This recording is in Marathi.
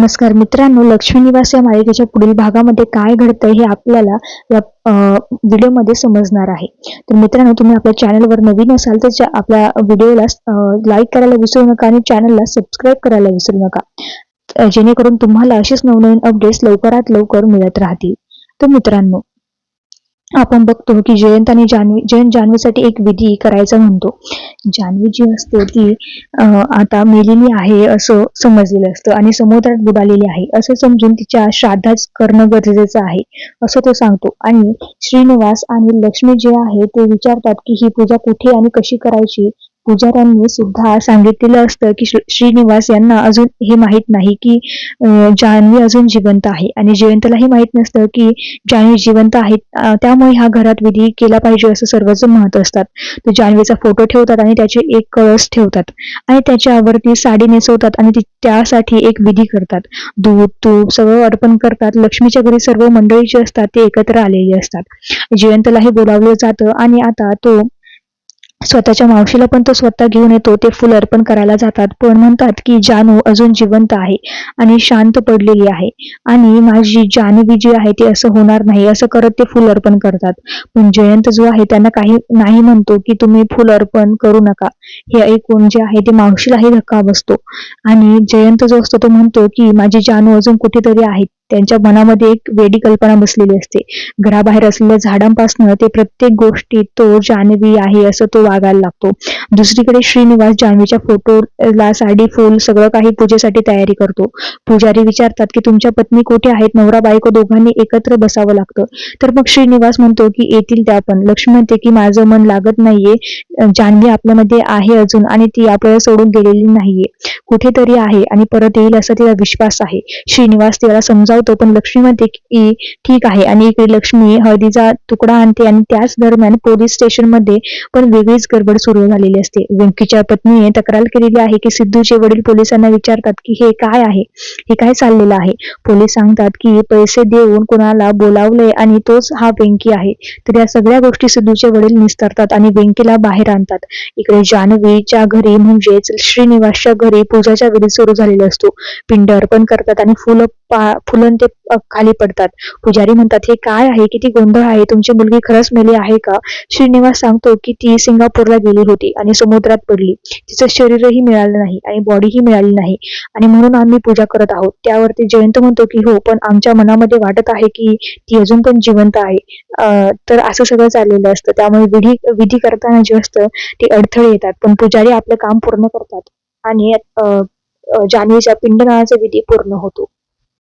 नमस्कार मित्रांनो लक्ष्मी निवास या मालिकेच्या पुढील भागामध्ये काय घडतंय हे आपल्याला या व्हिडिओमध्ये समजणार आहे. तर मित्रांनो तुम्ही आपल्या चॅनलवर नवीन असाल तर आपल्या व्हिडिओला लाईक करायला विसरू नका आणि चॅनलला सबस्क्राईब करायला विसरू नका. जेणेकरून तुम्हाला असेच नवनवीन अपडेट्स लवकरात लवकर मिळत राहतील. तर मित्रांनो आपण बघतो की जयंत आणि जान्हवी जयंत जान्हवीसाठी एक विधी करायचा म्हणतो. जान्हवी जी असते ती अं, आता मेलेली आहे असं समजलेलं असतं आणि समुद्रात बुडालेली आहे. असं समजून तिच्या श्राद्धाच करणं गरजेचं आहे असं तो सांगतो. आणि श्रीनिवास आणि लक्ष्मी जे आहे ते विचारतात की ही पूजा कुठे आणि कशी करायची? पुजाऱ्यांनी सुद्धा सांगितलेलं असतं की श्री- श्रीनिवास यांना अजून हे माहीत नाही की जान्हवी अजून जिवंत आहे. आणि जयंतलाही माहीत नसतं की जान्हवी जिवंत आहेत त्यामुळे ह्या घरात विधी केला पाहिजे असं सर्वजण म्हणत असतात. तर जान्हवीचा फोटो ठेवतात आणि त्याचे एक कळस ठेवतात. आणि त्याच्यावरती साडी नेसवतात आणि ती त्यासाठी एक विधी करतात. दूध तूप सगळं अर्पण करतात. लक्ष्मीच्या घरी सर्व मंडळी जी असतात ते एकत्र आलेले असतात. जयंतलाही बोलावलं जातं. आणि आता तो स्वतःच्या मावशीला पण तो स्वतः घेऊन येतो. ते फुल अर्पण करायला जातात. पण म्हणतात की जानू अजून जिवंत आहे आणि शांत पडलेली आहे. आणि माझी जानवी जी आहे ती असं होणार नाही. असं करत ते फुल अर्पण करतात. पण जयंत जो आहे त्यांना काही नाही म्हणतो की तुम्ही फुल अर्पण करू नका. हे ऐकून जे आहे ते मावशीलाही धक्का बसतो. आणि जयंत जो असतो तो म्हणतो की माझी जानू अजून कुठेतरी आहे. त्यांच्या मनामध्ये एक वेडी कल्पना बसलेली असते. घराबाहेर असलेल्या झाडांपासून ते प्रत्येक गोष्टीत तो जान्हवी आहे असं तो वागायला लागतो. दुसरीकडे श्रीनिवास जान्हवीच्या फोटोला साडी फुल सगळं काही पूजेसाठी तयारी करतो. पुजारी विचारतात की तुमच्या पत्नी कुठे आहेत? नवरा बायको दोघांनी एकत्र बसावं लागतं. तर मग श्रीनिवास म्हणतो की येतील त्या पण. लक्ष्मी म्हणते की माझं मन लागत नाहीये. जान्हवी आपल्यामध्ये आहे अजून आणि ती आपल्याला सोडून गेलेली नाहीये. कुठेतरी आहे आणि परत येईल असा तिला विश्वास आहे. श्रीनिवास तिला समजावून लावतो पण लक्ष्मी म्हणते की ठीक आहे. आणि इकडे लक्ष्मी हळदीचा तुकडा आणते आणि त्याच दरम्यान पोलीस स्टेशनमध्ये पण वेगळीच गडबड सुरू झालेली असते. व्यंकीच्या पत्नीने तक्रार केलेली आहे की सिद्धूचे वडील पोलिसांना विचारतात की हे काय आहे? हे काय चाललेलं आहे? पोलीस सांगतात की पैसे देऊन कोणाला बोलावलंय आणि तोच हा व्यंकी आहे. तर या सगळ्या गोष्टी सिद्धूचे वडील निस्तरतात आणि व्यंकीला बाहेर आणतात. इकडे जान्हवीच्या घरी म्हणजेच श्रीनिवासच्या घरी पूजाच्या वेळी सुरू झालेला असतो. पिंड अर्पण करतात आणि फुलं पा फुलं ते खाली पडतात. पुजारी म्हणतात हे काय आहे? किती गोंधळ आहे? तुमची मुलगी खरंच मेली आहे का? श्रीनिवास सांगतो की ती सिंगापूरला गेली होती आणि समुद्रात पडली. तिचं शरीरही मिळालं नाही आणि बॉडीही मिळाली नाही. आणि म्हणून आम्ही पूजा करत आहोत. त्यावरती जयंत म्हणतो की हो पण आमच्या मनामध्ये वाटत आहे की ती अजून पण जिवंत आहे. तर असं सगळं चाललेलं असतं. त्यामुळे विधी विधी करताना जे असतं ते अडथळे येतात. पण पुजारी आपलं काम पूर्ण करतात. आणि जानेच्या अं, पिंडदानाचा विधी पूर्ण होतो.